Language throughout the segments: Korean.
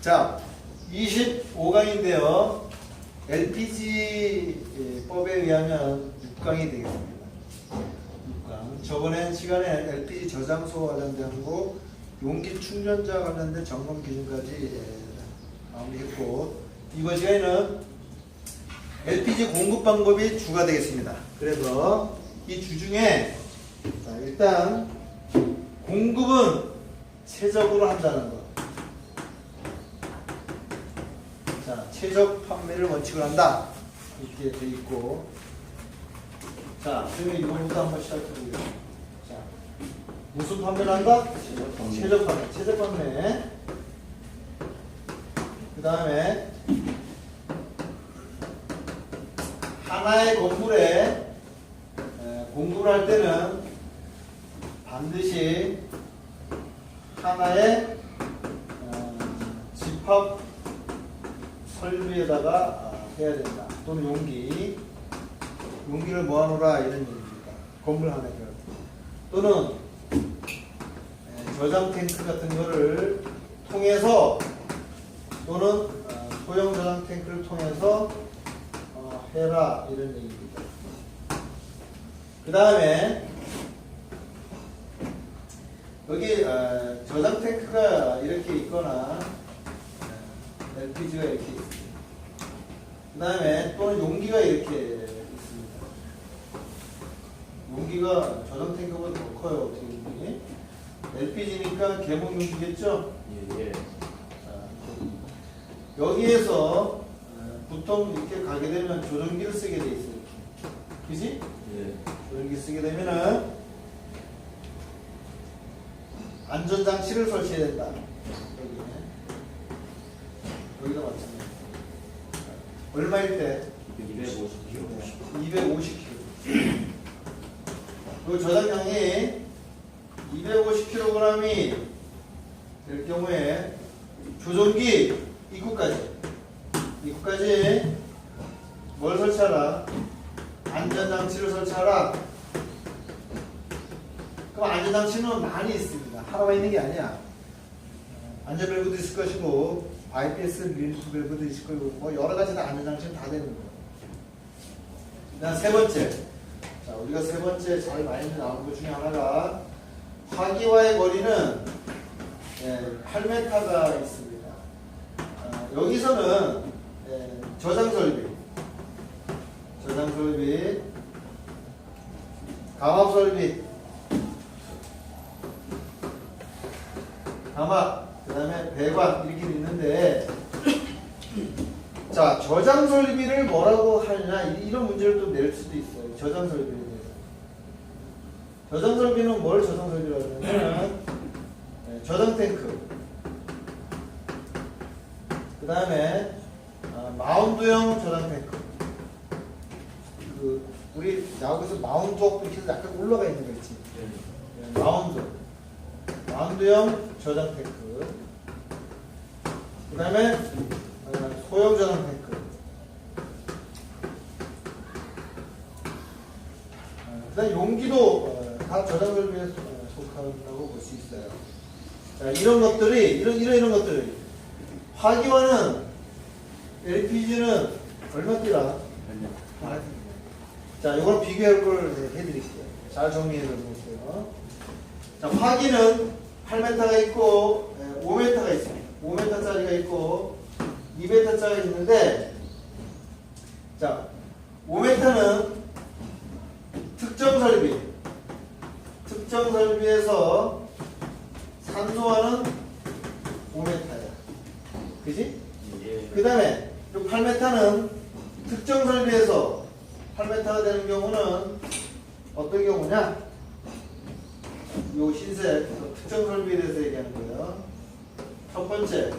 자, 25강인데요. LPG 예, 법에 의하면 6강이 되겠습니다. 6강. 저번에 시간에 LPG 저장소 관련된 거, 용기 충전자 관련된 점검 기준까지 예, 마무리했고, 이번 시간에는 LPG 공급 방법이 주가 되겠습니다. 그래서 이 주 중에 자, 일단 공급은 최적으로 한다는 것. 자, 최적 판매를 원칙으로 한다. 이렇게 돼 있고. 자, 그러면 이거부터 한번 시작해 보겠습니다. 자, 무슨 판매를 한다? 최적 판매. 최적 판매. 그 다음에 하나의 건물에 에, 공급을 할 때는 반드시 하나의 어, 집합 설비에다가 아, 해야 된다. 또는 용기. 용기를 모아놓으라 이런 얘기입니다. 건물 하나에. 또는 에, 저장 탱크 같은 거를 통해서 또는 어, 소형 저장 탱크를 통해서 어, 해라 이런 얘기입니다. 그 다음에 여기 어, 저장 탱크가 이렇게 있거나 어, LPG가 이렇게 있습니다. 그 다음에 또는 용기가 이렇게 있습니다. 용기가 저장 탱크보다 더 커요. 어떻게 보면 LPG니까 계몽 용기겠죠? 예, 예. 자, 여기에서 어, 보통 이렇게 가게 되면 조정기를 쓰게 돼 있어요. 이렇게. 그지? 예. 조정기 쓰게 되면은 안전장치를 설치해야 된다. 여기에. 여기도 마찬가지. 얼마일 때? 250kg. 250kg. 그 저장량이 250kg이 될 경우에 조종기 입구까지 입구까지 뭘 설치하라? 안전장치를 설치하라. 그럼 안전장치는 많이 있습니다. 하나만 있는 게 아니야. 안전벨브도 있을 것이고 IPS 릴프 밸브도 있을 거고 뭐 여러 가지 다 안전장치는 다 되는 거예요. 그다음 세 번째. 자, 우리가 세 번째 잘 많이 나오는 것 중에 하나가 화기와의 거리는 예, 8m가 있습니다. 아, 여기서는 예, 저장 설비, 저장 설비, 감압 설비, 감압, 그 다음에 배관 이렇게 있는데 자, 저장 설비를 뭐라고 하느냐 이- 이런 문제를 좀 낼 수도 있어요. 저장 설비에 대해서. 저장 설비는 뭘 저장 설비라고 하냐면 네, 저장 탱크. 그 다음에 아, 마운드형 저장 탱크. 그 우리 야구에서 마운드업 이렇게 약간 올라가 있는 거 있지. 네, 마운드. 마운드형 저장 탱크. 그 다음에 어, 소형 저장 탱크. 어, 그다음 용기도 어, 다 저장 설비에 속- 어, 속한다고 볼 수 있어요. 자, 이런 것들이 이런 이런 이런 것들이 화기와는 LPG는 얼마띠라? 자, 이걸 비교할 걸 해드릴게요. 잘 정리해 놓으세요. 자, 화기는 8m가 있고 5m가 있습니다. 5m짜리가 있고 2m짜리가 있는데 자, 5m는 특정 설비 특정 설비에서 산소와는 5m야. 그지? 예. 그 다음에 8m는 특정 설비에서 8m가 되는 경우는 어떤 경우냐? 요 흰색 특정 설비에 대해서 얘기하는 거예요. 첫 번째,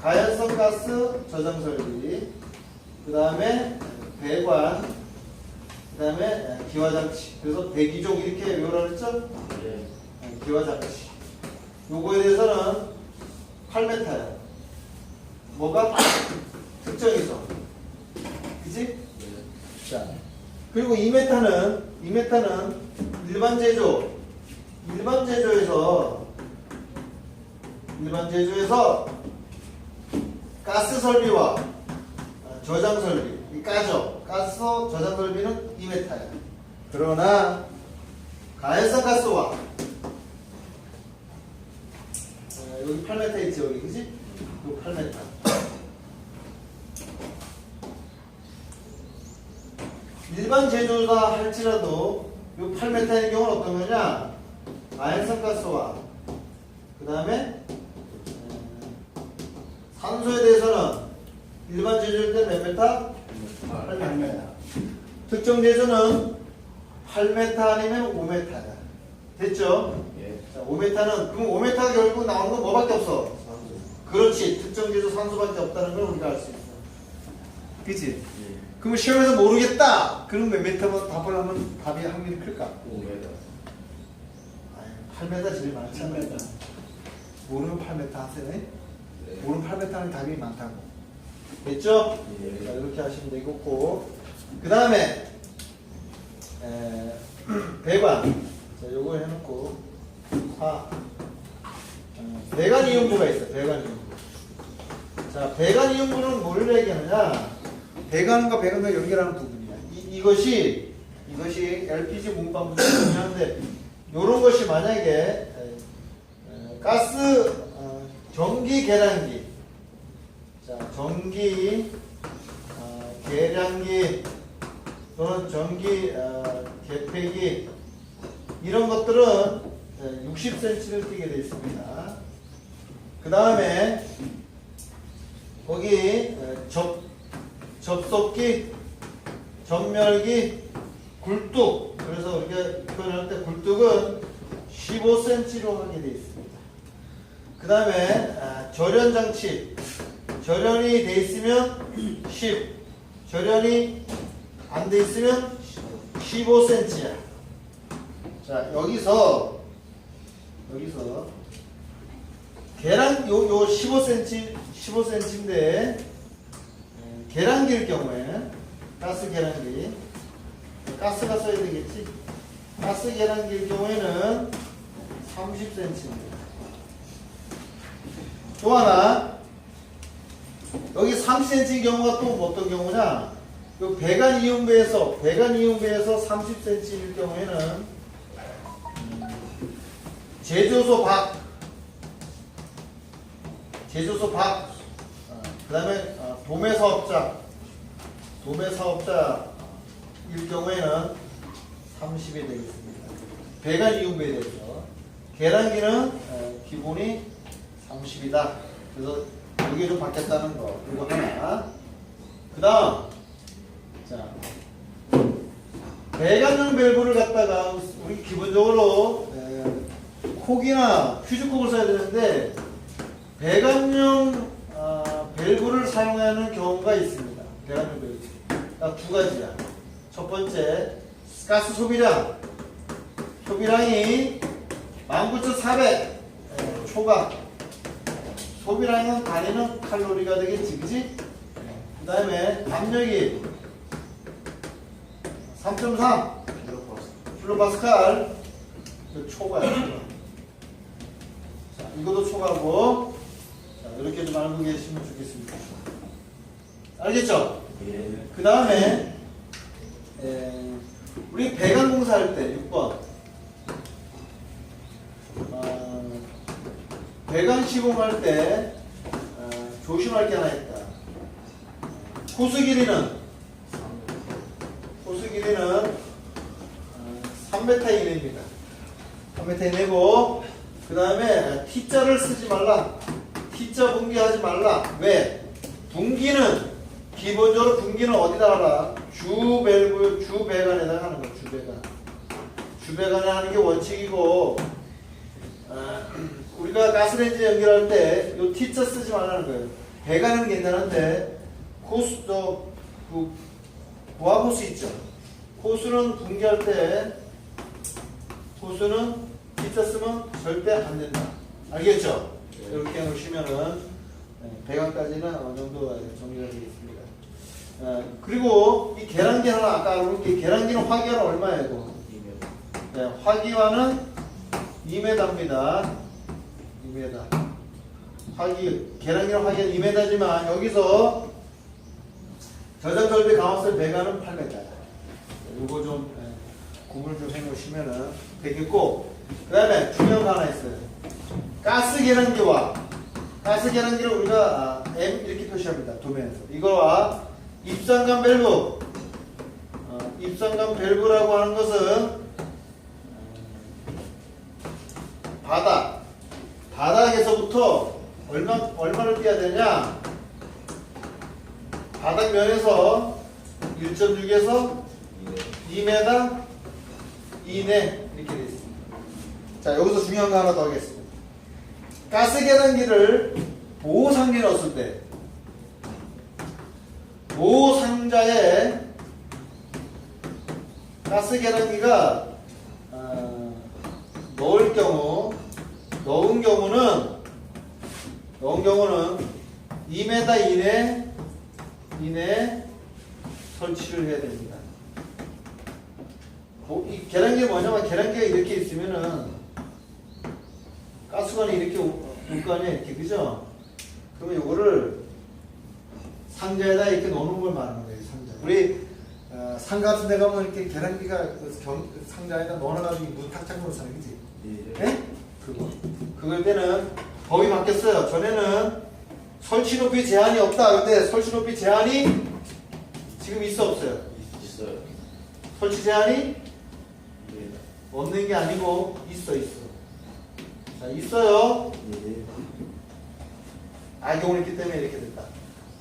가연성 가스 저장 설비, 그 다음에 배관, 그 다음에 기화장치. 그래서 배기종 이렇게 외우라 그랬죠? 예. 기화장치. 요거에 대해서는 8m야. 뭐가? 특정이죠. 그지? 예. 자, 그리고 2m는 2m는 일반 제조 일반 제조에서 일반 제조에서 가스 설비와 어, 저장 설비, 이 까죠. 가스 저장 설비는 2m야. 그러나 가연성 가스와 어, 여기 8m 있지 여기 그지? 요 8m. 일반 제조다 할지라도 요 8m의 경우는 어떤 거냐? 가연성 가스와 그 다음에 산소에 대해서는 일반 제조일 때 몇 메타? 8m. 특정 제조는 8m 아니면 5m다. 됐죠? 예. 자, 5m는 그럼 5m가 결국 나오는 건 뭐밖에 없어? 그렇지. 특정 제조 산소밖에 없다는 걸 우리가 알 수 있어. 그치? 예. 그럼 시험에서 모르겠다. 그럼 몇 미터면 답을 하면 답이 확률이 클까? 5m. 아유, 8m 제일 많잖아. 모르면 8m 하세요. 네. 모르면 8m는 답이 많다고. 됐죠? 예. 자, 이렇게 하시면 되겠고. 그 다음에, 배관. 자, 요거 해놓고, 4. 어, 배관 이용부가 있어, 배관 이용부. 자, 배관 이용부는 뭘 얘기하느냐? 배관과 배관과 연결하는 부분이야. 이, 이것이, 이것이 LPG 문방구 중요한데, 요런 것이 만약에, 에, 에, 가스, 어, 전기 계량기, 자, 전기, 어, 계량기, 또는 전기, 어, 개폐기, 이런 것들은 60cm를 띄게 되어 있습니다. 그 다음에, 거기, 어, 접, 접속기, 전멸기, 굴뚝. 그래서 우리가 표현할 때 굴뚝은 15cm로 하게 되어 있습니다. 그 다음에 아, 절연 장치. 절연이 돼 있으면 10 절연이 안 돼 있으면 15cm야 자 여기서 여기서 계란 요, 요 15cm 15cm인데 계란기일 경우에 가스 계란기. 가스가 써야 되겠지? 가스 계란기일 경우에는 30cm입니다 또 하나. 여기 3cm인 경우가 또 어떤 경우냐? 요 배관 이용배에서 배관 이용배에서 30cm일 경우에는 음, 제조소 밖 제조소 밖그 다음에 도매 사업자 도매 사업자일 경우에는 30이 되겠습니다. 배관 이용배에 대해서. 계란기는 어, 기본이 30이다. 그래서 이게 좀 바뀌었다는 거. 이거 하나. 그 다음. 자. 배관용 밸브를 갖다가 우리 기본적으로 에, 콕이나 퓨즈콕을 써야 되는데 배관용 아, 밸브를 사용하는 경우가 있습니다. 배관용 밸브. 딱두 가지야. 첫 번째, 가스 소비량. 소비량이 19,400 초과. 소비량은 단위는 칼로리가 되겠지, 그지? 그 다음에 압력이 3.3 킬로파스칼 그 초과야. 초과. 자, 이것도 초과고 자, 이렇게 좀 알고 계시면 좋겠습니다. 알겠죠? 예. 그 다음에 우리 배관 공사할 때 6번 어, 배관 시공할 때 어, 조심할 게 하나 있다. 호수 길이는 호수 길이는 어, 3m 이내입니다. 3m 이내고 그 다음에 T자를 쓰지 말라. T자 분기하지 말라. 왜? 분기는 기본적으로 분기는 어디다 하라? 주 밸브 주 배관에다가 하는 거야. 주 배관. 주 배관에 하는 게 원칙이고 아, 우리가 가스레인지 연결할 때요 T자 쓰지 말라는 거예요. 배관은 괜찮은데 코스 또그 고압호스 있죠. 호수는 분기할 때 호수는 T자 쓰면 절대 안 된다. 알겠죠? 네. 이렇게 놓으시면은 네, 배관까지는 어느 정도 정리가 되겠습니다. 어, 그리고 이 계란기 하나 아까 이렇게 계란기는 화기와는 얼마예요? 네, 화기와는 2m입니다. 2m. 하기 계량기로 하기엔 2m지만 여기서 저장절비 강화설 배관은 8m야. 요거 좀 예, 구분을 좀 해놓으시면은 되겠고 그 다음에 중요한 거 하나 있어요. 가스 계량기와 가스 계량기를 우리가 아, M 이렇게 표시합니다. 도면에서 이거와 입상관 밸브 어, 입상관 밸브라고 하는 것은 어, 바닥 바닥에서부터 얼마 얼마를 띄어야 되냐? 바닥 면에서 1.6에서 2m 이내 이렇게 되어 있습니다. 자 여기서 중요한 거 하나 더 하겠습니다. 가스 계량기를 보호 상자에 넣었을 때 보호 상자에 가스 계량기가 어, 넣을 경우 넣은 경우는 넣은 경우는 2m 이내 이내 설치를 해야 됩니다. 보- 이 계량기 뭐냐면 계량기가 이렇게 있으면은 가스관이 이렇게 올거 아니야 이렇게 그죠? 그러면 이거를 상자에다 이렇게 넣는 걸 말하는 거예요 상자. 우리 어, 상 같은 데 가면 이렇게 계량기가 그 경, 그 상자에다 넣어놔가지고 문 탁탁으로 사는 거지. 예? 때는 법이 바뀌었어요. 전에는 설치 높이 제한이 없다. 근데 설치 높이 제한이 지금 있어 없어요? 있어요. 설치 제한이 예. 없는 게 아니고 있어 있어. 자 있어요. 예. 악용을 했기 때문에 이렇게 됐다.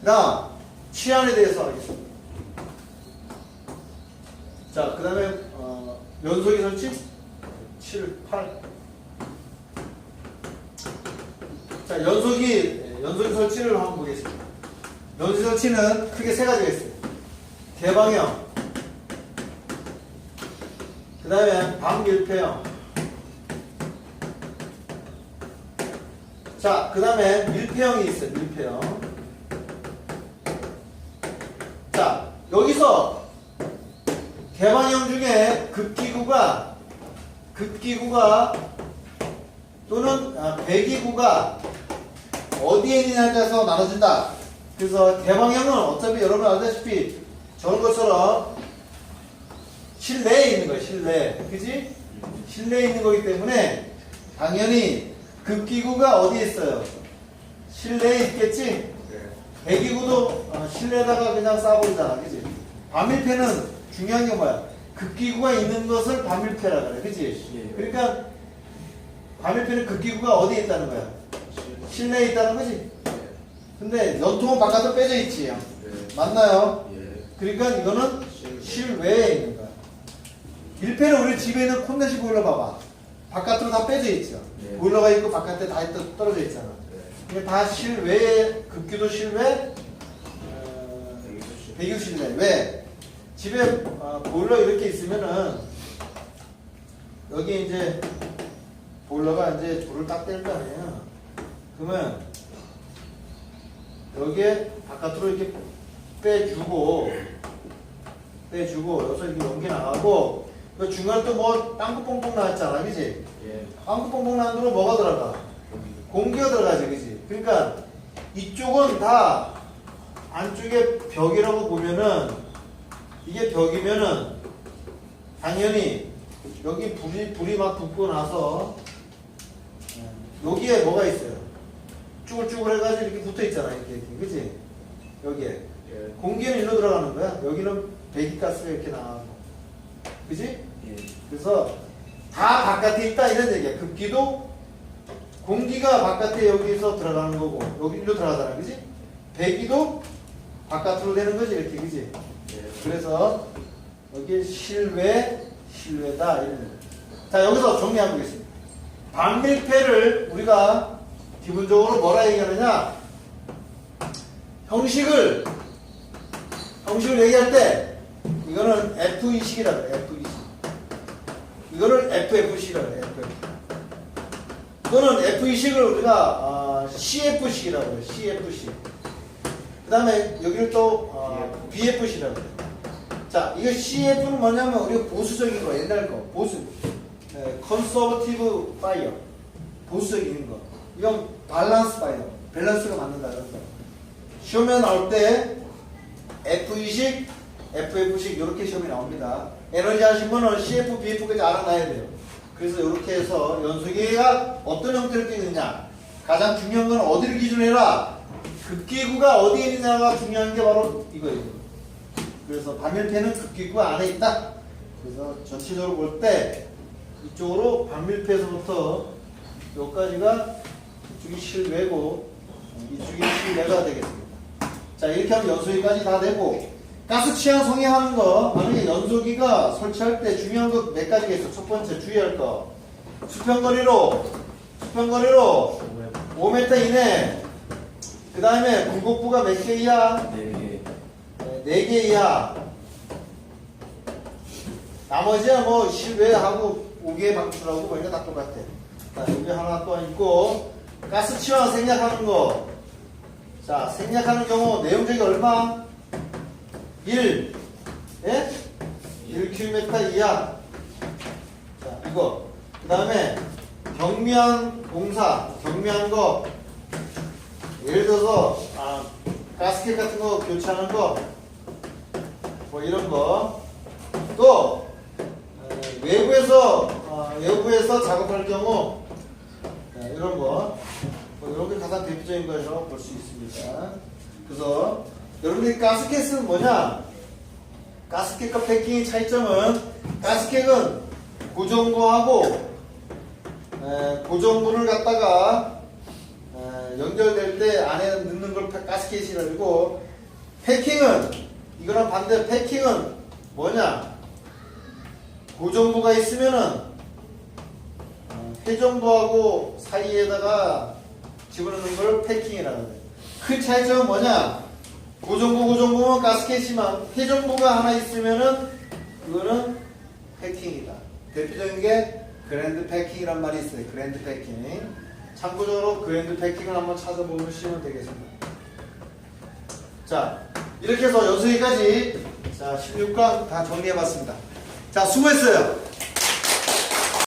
그다음 치안에 대해서 알겠습니다. 자 그다음에 어, 연소기 설치 7, 8. 자 연소기 예, 연소기 설치를 한번 보겠습니다. 연소기 설치는 크게 세 가지가 있어요. 개방형, 그 다음에 반밀폐형. 자, 그 다음에 밀폐형이 있어요. 밀폐형. 자, 여기서 개방형 중에 급기구가 급기구가 또는 아, 배기구가 어디에 있느냐에 따라서 나눠진다. 그래서 개방형은 어차피 여러분 알다시피 저런 것처럼 실내에 있는 거예요. 실내. 그지? 실내에 있는 거기 때문에 당연히 급기구가 어디에 있어요? 실내에 있겠지? 네. 배기구도 어, 실내에다가 그냥 싸버리잖아. 그지? 반밀폐는 중요한 게 뭐야? 급기구가 있는 것을 반밀폐라 그래. 그지? 예. 그러니까 반밀폐는 급기구가 어디에 있다는 거야? 실내에 있다는 거지? 근데 연통은 바깥으로 빼져 있지. 예. 맞나요? 예. 그러니까 이거는 실외에 있는 거야. 밀폐는 우리 집에 있는 콘덴시 보일러 봐봐. 바깥으로 다 빼져 있죠. 네. 보일러가 있고 바깥에 다 있- 떨어져 있잖아. 네. 이게 다 실외에 급기도 실외, 어, 배기 실 내. 왜? 집에 어, 보일러 이렇게 있으면은 여기 이제 보일러가 이제 불을 딱 뗄 거 아니에요. 그러면 여기에 바깥으로 이렇게 빼주고 빼주고 여기서 이렇게 연기 나가고 그 중간에 또뭐 빵꾸 뽕뽕 나왔잖아, 그지? 예. 빵꾸 뽕뽕 나온 데로 뭐가 들어가? 공기가 들어가지, 그지? 그러니까 이쪽은 다 안쪽에 벽이라고 보면은 이게 벽이면은 당연히 여기 불이 불이 막 붙고 나서 여기에 뭐가 있어요? 쭈글쭈글 해가지고 이렇게 붙어 있잖아, 이렇게, 이렇게 그지? 여기에 예. 공기는 일로 들어가는 거야. 여기는 배기가스가 이렇게 나가고, 그지? 예. 그래서 다 바깥에 있다 이런 얘기야. 급기도 공기가 바깥에 여기서 들어가는 거고 여기 일로 들어가잖아, 그지? 배기도 바깥으로 되는 거지, 이렇게, 그지? 예. 그래서 여기 실외, 실외다 이런 얘기. 자 여기서 정리해 보겠습니다. 반밀폐를 우리가 기본적으로 뭐라 얘기하느냐? 형식을 형식을 얘기할 때 이거는 F2식이라 그래. F2식. 이거를 FFC라 그래. FF. 이거는 F2식을 우리가 아, CF식이라고 그래. CF식. 그 다음에 여기를 또 어, BFC라고 그래. 자, 이거 CF는 뭐냐면 우리가 보수적인 거, 옛날 거, 보수. 컨서버티브 파이어. 보수적인 거. 이건 밸런스 파이어. 밸런스가 맞는다는 거. 시험에 나올 때 F2식, FF식 이렇게 시험이 나옵니다. 에너지 하신 분은 CF, BF까지 알아놔야 돼요. 그래서 이렇게 해서 연소기가 어떤 형태를 띠느냐 가장 중요한 건 어디를 기준으로 해라 극기구가 어디에 있느냐가 중요한 게 바로 이거예요. 그래서 반밀폐는 극기구 안에 있다. 그래서 전체적으로 볼 때 이쪽으로 반밀폐에서부터 여기까지가 이쪽이 실외고 이쪽이 실내가 되겠습니다. 자 이렇게 하면 연소기까지 다 되고 가스 취향 성향하는 거 만약에 연소기가 설치할 때 중요한 거몇 가지가 있어. 첫 번째 주의할 거 수평거리로 수평거리로 5m 이내 그 다음에 굴곡부가 몇 개 이하? 네. 네개 이하. 나머지야 뭐 실외하고 5개 방출하고 뭐 이거 다 똑같아. 자, 여기 하나 또 있고 가스 치환 생략하는 거. 자, 생략하는 경우 내용적이 얼마? 1. 예? 1km 이하. 자, 이거. 그 다음에 경미한 공사, 경미한 거. 예를 들어서 아, 가스켓 같은 거 교체하는 거. 뭐 이런 거. 또 에, 외부에서 어, 외부에서 작업할 경우 네, 이런 거. 뭐 이런 게 가장 대표적인 것이라고 볼 수 있습니다. 그래서 여러분들이 가스켓은 뭐냐? 가스켓과 패킹의 차이점은 가스켓은 고정부하고 에, 고정부를 갖다가 에, 연결될 때 안에 넣는 걸 파- 가스켓이라고 그러고 패킹은 이거랑 반대 패킹은 뭐냐? 고정부가 있으면은 어, 회전부하고 사이에다가 집어넣는 걸 패킹이라고 해요. 큰 차이점은 뭐냐? 고정부 고정부는 가스켓이지만 회전부가 하나 있으면은 그거는 패킹이다. 대표적인 게 그랜드 패킹이란 말이 있어요. 그랜드 패킹. 참고적으로 그랜드 패킹을 한번 찾아보시면 되겠습니다. 자, 이렇게 해서 연수기까지 자 16강 다 정리해봤습니다. 자, 수고했어요.